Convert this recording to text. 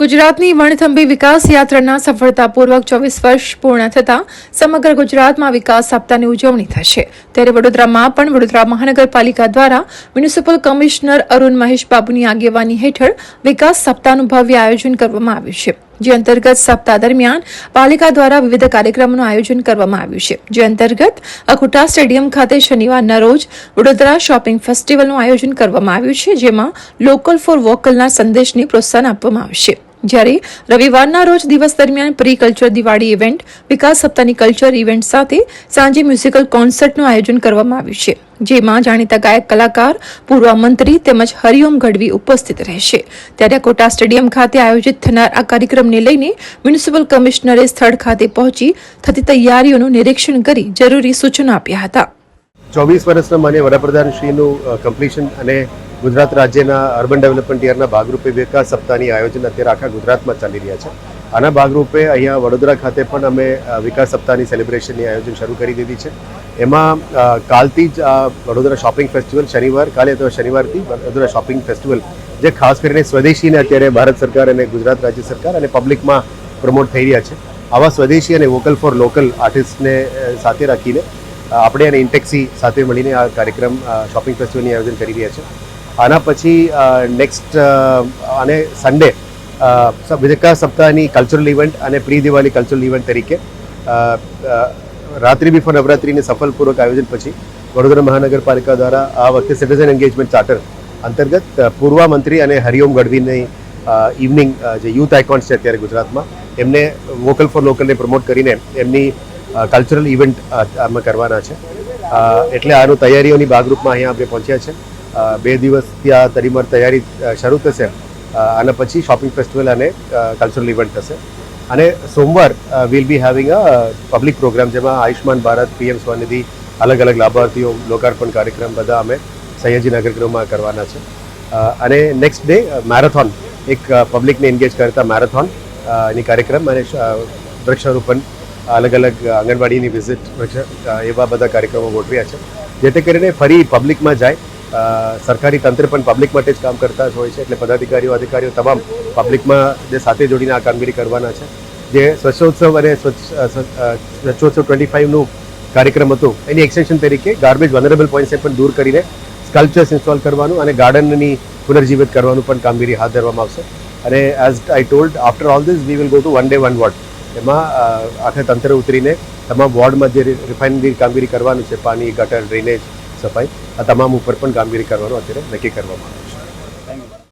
ગુજરાતની વણથંભી વિકાસ યાત્રાના સફળતાપૂર્વક ચોવીસ વર્ષ પૂર્ણ થતાં સમગ્ર ગુજરાતમાં વિકાસ સપ્તાહની ઉજવણી થશે. ત્યારે વડોદરામાં પણ વડોદરા મહાનગરપાલિકા દ્વારા મ્યુનિસિપલ કમિશનર અરુણ મહેશ બાબુની આગેવાની હેઠળ વિકાસ સપ્તાહનું ભવ્ય આયોજન કરવામાં આવ્યું છે. જે અંતર્ગત સપ્તાહ દરમિયાન પાલિકા દ્વારા વિવિધ કાર્યક્રમોનું આયોજન કરવામાં આવ્યું છે. જે અંતર્ગત અખુટા સ્ટેડિયમ ખાતે શનિવારના રોજ વડોદરા શોપિંગ ફેસ્ટિવલનું આયોજન કરવામાં આવ્યું છે, જેમાં લોકલ ફોર વોકલના સંદેશને પ્રોત્સાહન આપવામાં આવશે. જ્યારે રવિવારના રોજ દિવસ દરમિયાન પ્રી કલ્ચર દિવાળી ઇવેન્ટ વિકાસ સપ્તાહની કલ્ચર ઇવેન્ટ સાથે સાંજે મ્યુઝિકલ કોન્સર્ટનું આયોજન કરવામાં આવ્યું છે, જેમાં જાણીતા ગાયક, કલાકાર, પૂર્વ મંત્રી તેમજ હરિઓમ ગઢવી ઉપસ્થિત રહેશે. ત્યારે કોટા સ્ટેડિયમ ખાતે આયોજિત થનાર આ કાર્યક્રમને લઈને મ્યુનિસિપલ કમિશનરે સ્થળ ખાતે પહોંચી થતી તૈયારીઓનું નિરીક્ષણ કરી જરૂરી સૂચનો આપ્યા હતા. ચોવીસ વર્ષના માન્ય વડાપ્રધાનશ્રીનું કમ્પ્લીશન અને ગુજરાત રાજ્યના અર્બન ડેવલપમેન્ટ યરના ભાગરૂપે વિકાસ સપ્તાહની આયોજન અત્યારે આખા ગુજરાતમાં ચાલી રહ્યા છે. આના ભાગરૂપે અહીંયા વડોદરા ખાતે પણ અમે વિકાસ સપ્તાહની સેલિબ્રેશનની આયોજન શરૂ કરી દીધી છે. એમાં કાલથી જ આ વડોદરા શોપિંગ ફેસ્ટિવલ શનિવાર, કાલે અથવા શનિવારથી વડોદરા શોપિંગ ફેસ્ટિવલ જે ખાસ કરીને સ્વદેશીને અત્યારે ભારત સરકાર અને ગુજરાત રાજ્ય સરકાર અને પબ્લિકમાં પ્રમોટ થઈ રહ્યા છે. આવા સ્વદેશી અને વોકલ ફોર લોકલ આર્ટિસ્ટને સાથે રાખીને આપણે અને ઇન્ટેક્સી સાથે મળીને આ કાર્યક્રમ શોપિંગ ફેસ્ટિવલની આયોજન કરી રહ્યા છે. આના પછી નેક્સ્ટ અને સન્ડે વિધકા સપ્તાહની કલ્ચરલ ઇવેન્ટ અને પ્રી દિવાળી કલ્ચરલ ઇવેન્ટ તરીકે રાત્રિ બિફોર નવરાત્રિની સફળપૂર્વક આયોજન પછી, વડોદરા મહાનગરપાલિકા દ્વારા આ વખતે સિટીઝન એન્ગેજમેન્ટ ચાર્ટર અંતર્ગત પૂર્વ મંત્રી અને હરિઓમ ગઢવીની ઇવનિંગ જે યુથ આઇકોન્સ છે અત્યારે ગુજરાતમાં, એમને વોકલ ફોર લોકલને પ્રમોટ કરીને એમની કલ્ચરલ ઇવેન્ટ અમે કરવાના છે. એટલે આનું તૈયારીઓની ભાગરૂપમાં અહીંયા આપણે પહોંચ્યા છે. બે દિવસ ત્યાં તરીમર તૈયારી શરૂ થશે. અને પછી શોપિંગ ફેસ્ટિવલ અને કલ્ચરલ ઇવેન્ટ થશે. અને સોમવાર will be having a public programme જેમાં આયુષ્માન ભારત, પીએમ સ્વનિધિ, અલગ અલગ લાભાર્થીઓ, લોકાર્પણ કાર્યક્રમ બધા અમે સયાજી નગરગૃહમાં કરવાના છે. અને નેક્સ્ટ ડે મેરેથોન એક પબ્લિકને એન્ગેજ કરતા મેરેથોનની કાર્યક્રમ અને વૃક્ષારોપણ, અલગ અલગ આંગણવાડીની વિઝિટ એવા બધા કાર્યક્રમો ગોઠવ્યા છે. જેથી કરીને ફરી પબ્લિકમાં જાય સરકારી તંત્ર પણ પબ્લિક માટે જ કામ કરતા જ હોય છે. એટલે પદાધિકારીઓ, અધિકારીઓ તમામ પબ્લિકમાં જે સાથે જોડીને આ કામગીરી કરવાના છે. જે સ્વચ્છોત્સવ અને સ્વચ્છ સ્વચ્છોત્સવ ટ્વેન્ટી ફાઇવનું કાર્યક્રમ હતું, એની એક્સટેન્શન તરીકે ગાર્બેજ વનરેબલ પોઈન્ટ્સને પણ દૂર કરીને સ્કલ્પચર્સ ઇન્સ્ટોલ કરવાનું અને ગાર્ડનની પુનર્જીવિત કરવાનું પણ કામગીરી હાથ ધરવામાં આવશે. અને as I told after all this we will go to one day one ward એમાં આખરે તંત્ર ઉતરીને તમામ વોર્ડમાં જે રિફાઇનરી કામગીરી કરવાનું છે, પાણી, ગટર ડ્રેનેજ સફાઈ આ તમામ ઉપર પણ કામગીરી કરવાનું અત્યારે નક્કી કરવામાં આવ્યું